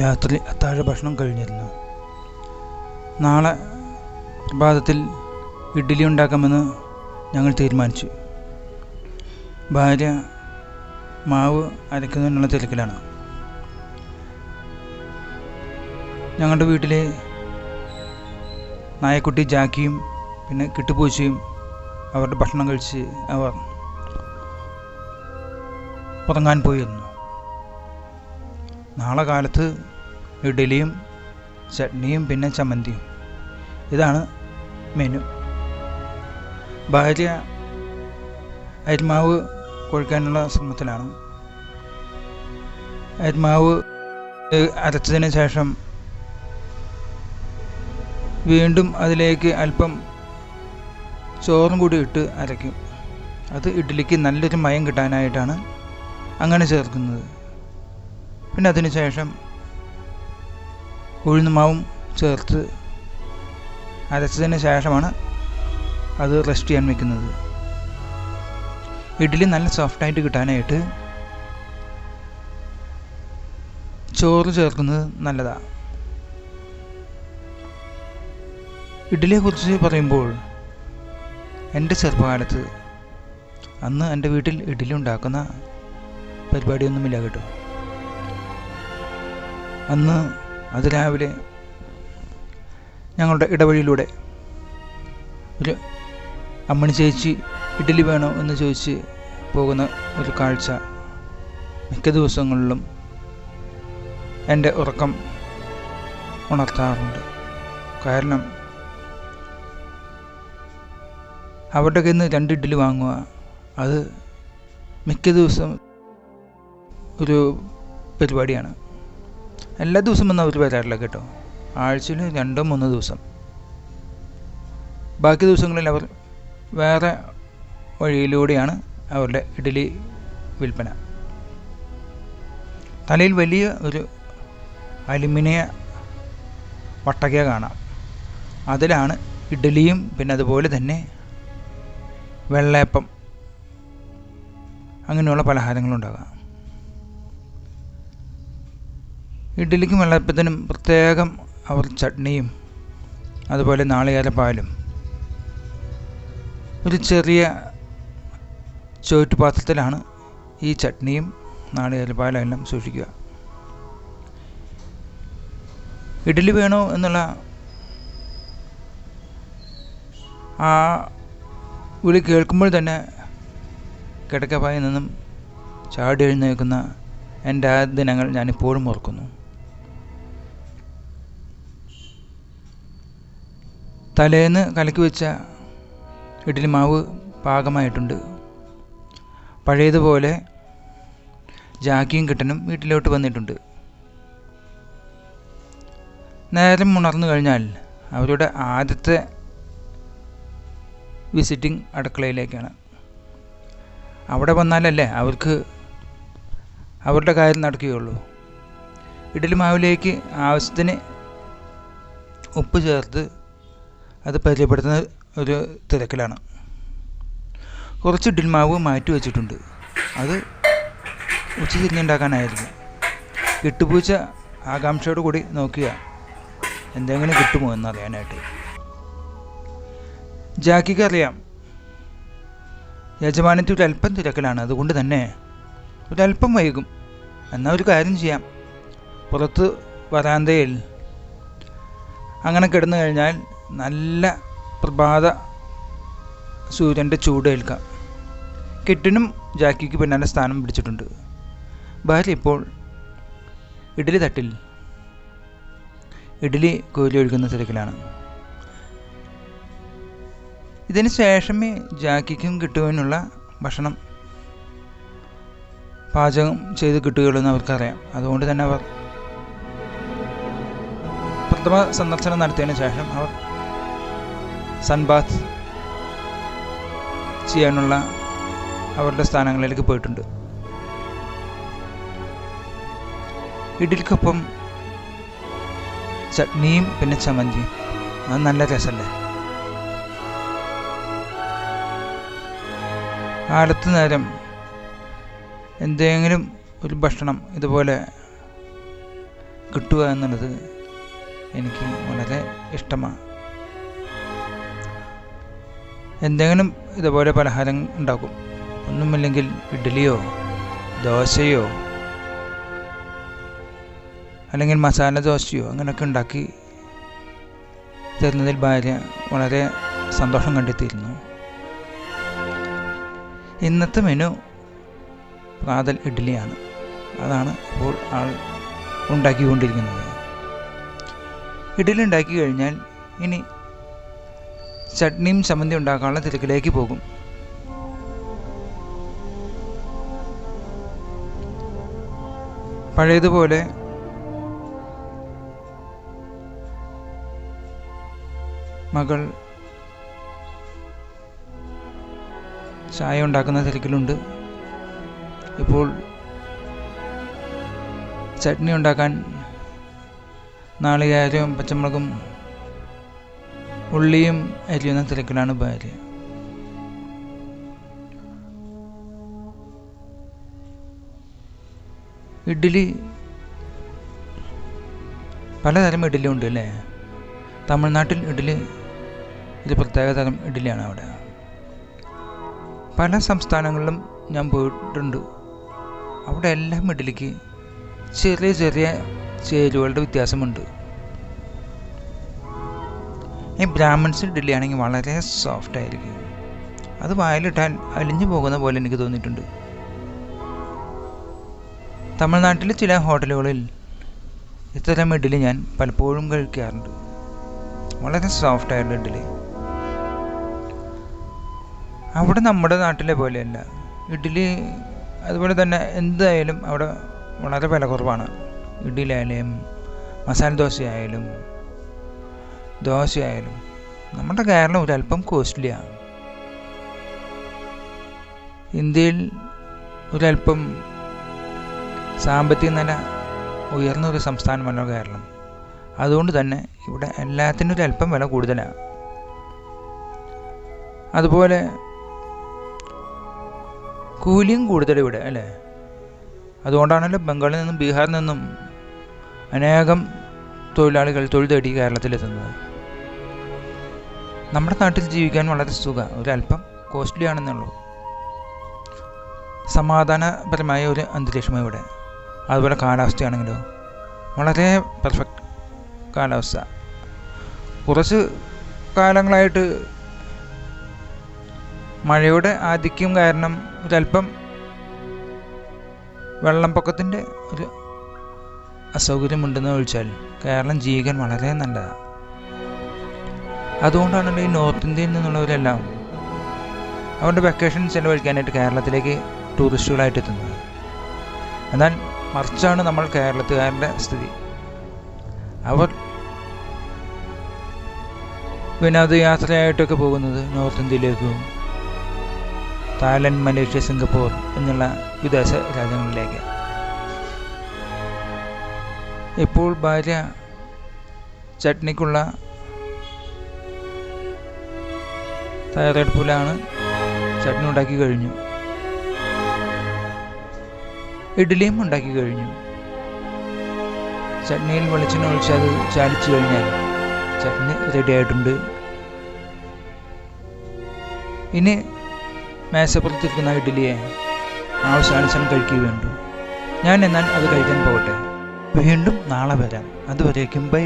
രാത്രി അത്താഴ ഭക്ഷണം കഴിഞ്ഞിരുന്നു. നാളെ പ്രഭാതത്തിൽ ഇഡ്ഡലി ഉണ്ടാക്കാമെന്ന് ഞങ്ങൾ തീരുമാനിച്ചു. ഭാര്യ മാവ് അരയ്ക്കുന്നതിനുള്ള തിരക്കിലാണ്. ഞങ്ങളുടെ വീട്ടിലെ നായക്കുട്ടി ജാക്കിയും പിന്നെ കിട്ടുപൂച്ചയും അവരുടെ ഭക്ഷണം കഴിച്ച് അവർ ഉറങ്ങാൻ പോയിരുന്നു. നാളെ കാലത്ത് ഇഡലിയും ചട്നിയും പിന്നെ ചമ്മന്തിയും. ഇതാണ് മെനു. ഭാര്യ അരിമാവ് കൊഴിക്കാനുള്ള ശ്രമത്തിലാണ്. അരിമാവ് അരച്ചതിന് ശേഷം വീണ്ടും അതിലേക്ക് അല്പം ചോറും കൂടി ഇട്ട് അരയ്ക്കും. അത് ഇഡ്ഡലിക്ക് നല്ലൊരു മയം കിട്ടാനായിട്ടാണ് അങ്ങനെ ചേർക്കുന്നത്. പിന്നെ ശേഷം ഉഴുന്നുമാവും ചേർത്ത് അരച്ചതിന് ശേഷമാണ് അത് റെസ്റ്റ് ചെയ്യാൻ വെക്കുന്നത്. ഇഡ്ഡലി നല്ല സോഫ്റ്റായിട്ട് കിട്ടാനായിട്ട് ചോറ് ചേർക്കുന്നത് നല്ലതാണ് ഇഡ്ഡലിയെക്കുറിച്ച് പറയുമ്പോൾ എന്റെ ചെറുപ്പകാലത്ത് അന്ന് എന്റെ വീട്ടിൽ ഇഡ്ഡലി ഉണ്ടാക്കുന്ന പരിപാടിയൊന്നുമില്ല കേട്ടോ. അന്ന് അതിരാവിലെ ഞങ്ങളുടെ ഇടവഴിയിലൂടെ ഒരു അമ്മണി ചേച്ചി ഇഡ്ഡലി വേണോ എന്ന് ചോദിച്ച് പോകുന്ന ഒരു കാഴ്ച മിക്ക ദിവസങ്ങളിലും എന്റെ ഉറക്കം ഉണർത്താറുണ്ട്. കാരണം അവരുടെ കയ്യിൽ നിന്ന് രണ്ട് ഇഡ്ഡലി വാങ്ങുക അത് മിക്ക ദിവസം ഒരു പരിപാടിയാണ്. എല്ലാ ദിവസവും ഒന്നും അവർ വരാറില്ല കേട്ടോ. ആഴ്ചയിൽ രണ്ടോ മൂന്നോ ദിവസം. ബാക്കി ദിവസങ്ങളിൽ അവർ വേറെ വഴിയിലൂടെയാണ് അവരുടെ ഇഡലി വിൽപ്പന. തലയിൽ വലിയ ഒരു അലുമിനിയ വട്ടക കാണാം. അതിലാണ് ഇഡലിയും പിന്നെ അതുപോലെ തന്നെ വെള്ളയപ്പം. അങ്ങനെയുള്ള പലഹാരങ്ങളുണ്ടാകാം. ഇഡ്ഡലിക്കും വെള്ളപ്പത്തിനും പ്രത്യേകം അവർ ചട്നിയും അതുപോലെ നാളികേരപ്പാലും ഒരു ചെറിയ ചോറ്റുപാത്രത്തിലാണ് ഈ ചട്നിയും നാളികേരപ്പാലും എല്ലാം സൂക്ഷിക്കുക. ഇഡ്ഡലി വേണോ എന്നുള്ള ആ വിളി കേൾക്കുമ്പോൾ തന്നെ കിടക്കപ്പായിൽ നിന്നും ചാടി എഴുന്നേൽക്കുന്ന എന്റെ ആ ദിനങ്ങൾ ഞാനിപ്പോഴും ഓർക്കുന്നു. തലേന്ന് കലക്കി വെച്ച ഇഡ്ഡലി മാവ് പാകമായിട്ടുണ്ട്. പഴയതുപോലെ ജാക്കിയും കിട്ടനും വീട്ടിലോട്ട് വന്നിട്ടുണ്ട്. നേരം ഉണർന്നു കഴിഞ്ഞാൽ അവരുടെ ആദ്യത്തെ വിസിറ്റിംഗ് അടുക്കളയിലേക്കാണ്. അവിടെ വന്നാലല്ലേ അവർക്ക് അവരുടെ കാര്യം നടക്കുകയുള്ളൂ. ഇഡലി മാവിലേക്ക് ആവശ്യത്തിന് ഉപ്പ് ചേർത്ത് അത് പരിചയപ്പെടുത്തുന്ന ഒരു തിരക്കിലാണ്. കുറച്ച് ഡിൽമാവ് മാറ്റി വെച്ചിട്ടുണ്ട്. അത് ഉച്ച തിരിഞ്ഞുണ്ടാക്കാനായിരുന്നു കിട്ടുപൂച്ച ആകാംക്ഷയോട് കൂടി നോക്കുക എന്തെങ്കിലും കിട്ടുമോ എന്നറിയാനായിട്ട് ജാക്കിക്ക് അറിയാം. യജമാനത്തി ഒരല്പം തിരക്കിലാണ്. അതുകൊണ്ട് തന്നെ ഒരല്പം വൈകും. എന്നാൽ ഒരു കാര്യം ചെയ്യാം. പുറത്ത് വരാന്തയിൽ അങ്ങനെ കിടന്നു കഴിഞ്ഞാൽ നല്ല പ്രഭാത സൂര്യന്റെ ചൂട് ഏൽക്കാം. കെട്ടിനും ജാക്കിക്ക് പിന്നാലെ സ്ഥാനം പിടിച്ചിട്ടുണ്ട്. ഭാര്യ ഇപ്പോൾ ഇഡലി തട്ടിൽ ഇഡലി കോരി ഒഴുകുന്ന തിരക്കിലാണ്. ഇതിന് ശേഷമേ ജാക്കിക്കും കിട്ടുവാനുള്ള ഭക്ഷണം പാചകം ചെയ്ത് കിട്ടുകയുള്ളൂ എന്ന് അവർക്കറിയാം. അതുകൊണ്ട് തന്നെ അവർ പ്രഥമ സന്ദർശനം നടത്തിയതിന് ശേഷം അവർ സൺബാത്ത് ചെയ്യാനുള്ള അവരുടെ സ്ഥാനങ്ങളിലേക്ക് പോയിട്ടുണ്ട്. ഇഡലിക്കൊപ്പം ചട്നിയും പിന്നെ ചമ്മന്തിയും. അത് നല്ല രസമല്ലേ കാലത്ത് നേരം എന്തെങ്കിലും ഒരു ഭക്ഷണം ഇതുപോലെ കിട്ടുക എന്നുള്ളത് എനിക്ക് വളരെ ഇഷ്ടമാണ്. എന്തെങ്കിലും ഇതുപോലെ പലഹാരം ഉണ്ടാക്കും. ഒന്നുമില്ലെങ്കിൽ ഇഡ്ഡലിയോ ദോശയോ അല്ലെങ്കിൽ മസാല ദോശയോ അങ്ങനെയൊക്കെ ഉണ്ടാക്കി തരുന്നതിൽ ഭാര്യ വളരെ സന്തോഷം കണ്ടെത്തിയിരുന്നു. ഇന്നത്തെ മെനു പ്രാതൽ ഇഡ്ഡലിയാണ്. അതാണ് ഇപ്പോൾ ആൾ ഉണ്ടാക്കിക്കൊണ്ടിരിക്കുന്നത്. ഇഡ്ഡലി ഉണ്ടാക്കി കഴിഞ്ഞാൽ ഇനി ചട്നിയും ചമ്മന്തി ഉണ്ടാക്കാനുള്ള തിരക്കിലേക്ക് പോകും. പഴയതുപോലെ മകൾ ചായ ഉണ്ടാക്കുന്ന തിരക്കിലുണ്ട്. ഇപ്പോൾ ചട്നി ഉണ്ടാക്കാൻ നാളികേരവും പച്ചമുളകും ഉള്ളിയും അരിയുന്ന തിരക്കിലാണ് ഭാര്യ. ഇഡ്ഡലി പലതരം ഇഡ്ഡലി ഉണ്ട് അല്ലേ? തമിഴ്നാട്ടിൽ ഇഡ്ഡലി ഒരു പ്രത്യേക തരം ഇഡ്ഡലിയാണ് അവിടെ. പല സംസ്ഥാനങ്ങളിലും ഞാൻ പോയിട്ടുണ്ട്. അവിടെ എല്ലാം ഇഡ്ഡലിക്ക് ചെറിയ ചെറിയ ചേരുവകളുടെ വ്യത്യാസമുണ്ട്. ഈ ബ്രാഹ്മിൺസ് ഇഡ്ഡലി ആണെങ്കിൽ വളരെ സോഫ്റ്റ് ആയിരിക്കും. അത് വായിലിട്ടാൽ അലിഞ്ഞു പോകുന്ന പോലെ എനിക്ക് തോന്നിയിട്ടുണ്ട്. തമിഴ്നാട്ടിലെ ചില ഹോട്ടലുകളിൽ ഇത്തരം ഇഡ്ഡലി ഞാൻ പലപ്പോഴും കഴിക്കാറുണ്ട്. വളരെ സോഫ്റ്റ് ആയിട്ടുള്ള ഇഡ്ഡലി. അവിടെ നമ്മുടെ നാട്ടിലെ പോലെയല്ല. ഇഡ്ഡലി അതുപോലെ തന്നെ എന്തായാലും അവിടെ വളരെ വില കുറവാണ്. ഇഡ്ഡലി ആയാലും മസാല ആയാലും ദോശയായാലും നമ്മുടെ കേരളം ഒരല്പം കോസ്റ്റ്ലിയാണ്. ഇന്ത്യയിൽ ഒരല്പം സാമ്പത്തിക നില ഉയർന്ന ഒരു സംസ്ഥാനമല്ല കേരളം. അതുകൊണ്ട് തന്നെ ഇവിടെ എല്ലാത്തിനും ഒരു അല്പം വില കൂടുതലാണ്. അതുപോലെ കൂലിയും കൂടുതൽ ഇവിടെ അല്ലേ? അതുകൊണ്ടാണല്ലോ ബംഗാളിൽ നിന്നും ബീഹാറിൽ നിന്നും അനേകം തൊഴിലാളികൾ തൊഴിൽ തേടി കേരളത്തിലെത്തുന്നത്. നമ്മുടെ നാട്ടിൽ ജീവിക്കാൻ വളരെ സുഖ. ഒരല്പം കോസ്റ്റ്ലി ആണെന്നുള്ളൂ സമാധാനപരമായ ഒരു അന്തരീക്ഷം ഇവിടെ. അതുപോലെ കാലാവസ്ഥയാണെങ്കിലോ. വളരെ പെർഫെക്റ്റ് കാലാവസ്ഥ. കുറച്ച് കാലങ്ങളായിട്ട് മഴയുടെ ആധിക്യം കാരണം ഒരല്പം വെള്ളപ്പൊക്കത്തിന്റെ ഒരു അസൗകര്യമുണ്ടെന്ന് ഒഴിച്ചാൽ കേരളം ജീവിക്കാൻ വളരെ നല്ലതാണ് അതുകൊണ്ടാണല്ലോ ഈ നോർത്ത് ഇന്ത്യയിൽ നിന്നുള്ളവരെല്ലാം അവരുടെ വെക്കേഷൻ ചെലവഴിക്കാനായിട്ട് കേരളത്തിലേക്ക് ടൂറിസ്റ്റുകളായിട്ട് എത്തുന്നത്. എന്നാൽ മറിച്ചാണ് നമ്മൾ കേരളത്തുകാരുടെ സ്ഥിതി. അവർ വിനോദയാത്രയായിട്ടൊക്കെ പോകുന്നത് നോർത്ത് ഇന്ത്യയിലേക്കും തായ്ലൻഡ് മലേഷ്യ സിംഗപ്പൂർ എന്നുള്ള വിദേശ രാജ്യങ്ങളിലേക്ക്. ഇപ്പോൾ ഭാര്യ ചട്നിക്കുള്ള തയ്യാറെടുപ്പിലാണ് ചട്നി ഉണ്ടാക്കി കഴിഞ്ഞു. ഇഡ്ഡലിയും ഉണ്ടാക്കി കഴിഞ്ഞു. ചട്നിയിൽ വെളിച്ചെണ്ണ ഒഴിച്ച് അത് ചാലിച്ചു കഴിഞ്ഞാൽ ചട്നി റെഡി ആയിട്ടുണ്ട്. ഇനി മേശപ്പുറത്തിരിക്കുന്ന ഇഡ്ഡലിയെ ആവശ്യാനുസരണം കഴിക്കുക വേണ്ടു. ഞാൻ എന്നാൽ അത് കഴിക്കാൻ പോകട്ടെ. വീണ്ടും നാളെ വരാം. അതുവരേക്കും. ബൈ